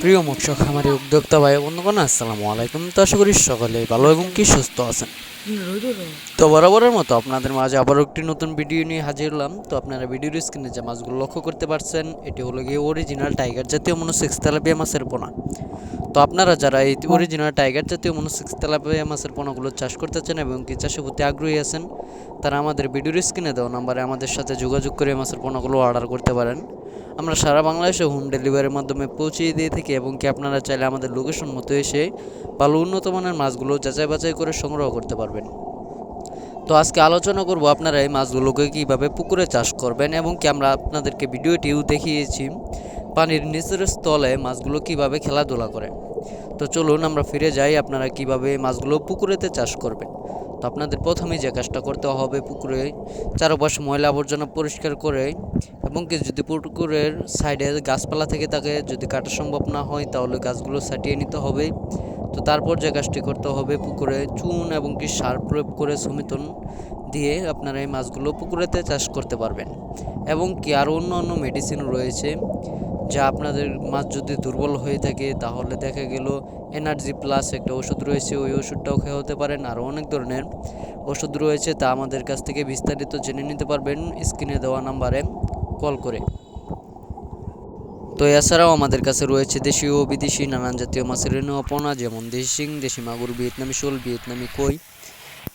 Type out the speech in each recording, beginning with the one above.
প্রিয় মৎস্য খামারি উদ্যোক্তা ভাই বন্ধুগণ, আসসালামু আলাইকুম। তো আশা করি সকলে ভালো এবং কি সুস্থ আছেন? তো বরাবরের মতো আপনাদের মাঝে আবারও একটি নতুন ভিডিও নিয়ে হাজির হলাম। তো আপনারা ভিডিওর স্ক্রিনে যে মাছগুলো লক্ষ্য করতে পারছেন, এটি হলো গিয়ে অরিজিনাল টাইগার জাতীয় মনোসেক্স তেলাপিয়া মাছের পোনা। তো আপনারা যারা এই অরিজিনাল টাইগার জাতীয় মনোসেক্স তেলাপিয়া মাছের পোনাগুলো চাষ করতে চান এবং কি চাষের প্রতি আগ্রহী আছেন, তারা আমাদের ভিডিওর স্ক্রিনে দেওয়া নাম্বারে আমাদের সাথে যোগাযোগ করে মাছের পোনাগুলো অর্ডার করতে পারেন। আমরা সারা বাংলাদেশে হোম ডেলিভারির মাধ্যমে পৌঁছিয়ে দিয়ে থাকি এবং কি আপনারা চাইলে আমাদের লোকেশন মতো এসে ভালো উন্নত মানের মাছগুলো যাচাই বাছাই করে সংগ্রহ করতে পারবেন। তো আজকে আলোচনা করব আপনারা এই মাছগুলোকে কীভাবে পুকুরে চাষ করবেন এবং কি আমরা আপনাদেরকে ভিডিওটিও দেখিয়েছি। পানির নিচের স্থলে মাছগুলো কীভাবে খেলাধুলা করে? তো চলুন আমরা ফিরে যাই আপনারা কীভাবে মাছগুলো পুকুরেতে চাষ করবেন। তো আপনাদের প্রথমেই যে কাজটা করতে হবে পুকুরে চারপাশে ময়লা আবর্জনা পরিষ্কার করে এবং কি যদি পুকুরের সাইডে গাছপালা থেকে তাকে যদি কাটা সম্ভব না হয় তাহলে গাছগুলো ছাটিয়ে নিতে হবে। তো তারপর যে কাজটি করতে হবে পুকুরে চুন এবং কি সার প্রয়োগ করে সমিতন দিয়ে আপনারা এই মাছগুলো পুকুরেতে চাষ করতে পারবেন। এবং কি আরও অন্য অন্য মেডিসিন রয়েছে। যা আপনাদের মাছ যদি দুর্বল হয়ে থাকে, তাহলে দেখা গেল এনার্জি প্লাস একটা ওষুধ রয়েছে, ওই ওষুধটাও খেয়ে হতে পারেন আরও অনেক ধরনের ওষুধ রয়েছে। তা আমাদের কাছ থেকে বিস্তারিত জেনে নিতে পারবেন স্ক্রিনে দেওয়া নাম্বারে কল করে। তো এছাড়াও আমাদের কাছে রয়েছে দেশীয় ও বিদেশি নানান জাতীয় মাছের রেণু পোনা যেমন দেশি শিং, দেশি মাগুর, ভিয়েতনামি শোল, ভিয়েতনামি কই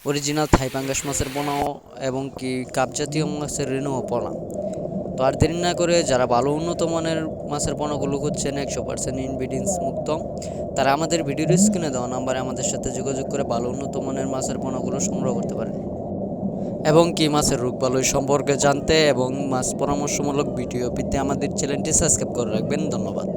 অরিজিনাল থাই পাঙ্গাস মাছের পোনাও, এবং কি কাপ জাতীয় মাছের রেণু পোনা তো আর দেরি না করে যারা ভালো উন্নত মানের মাছের পণ্যগুলো খুঁজছেন একশো পার্সেন্ট ইনগ্রিডিয়েন্টস মুক্ত তারা আমাদের ভিডিওর স্ক্রিনে দেওয়া নাম্বারে আমাদের সাথে যোগাযোগ করে ভালো উন্নত মানের মাছের পণ্যগুলো সংগ্রহ করতে পারেন। এবং কি মাছের রোগ রোগবালয় সম্পর্কে জানতে এবং মাছ পরামর্শমূলক ভিডিও পেতে আমাদের চ্যানেলটি সাবস্ক্রাইব করে রাখবেন। ধন্যবাদ।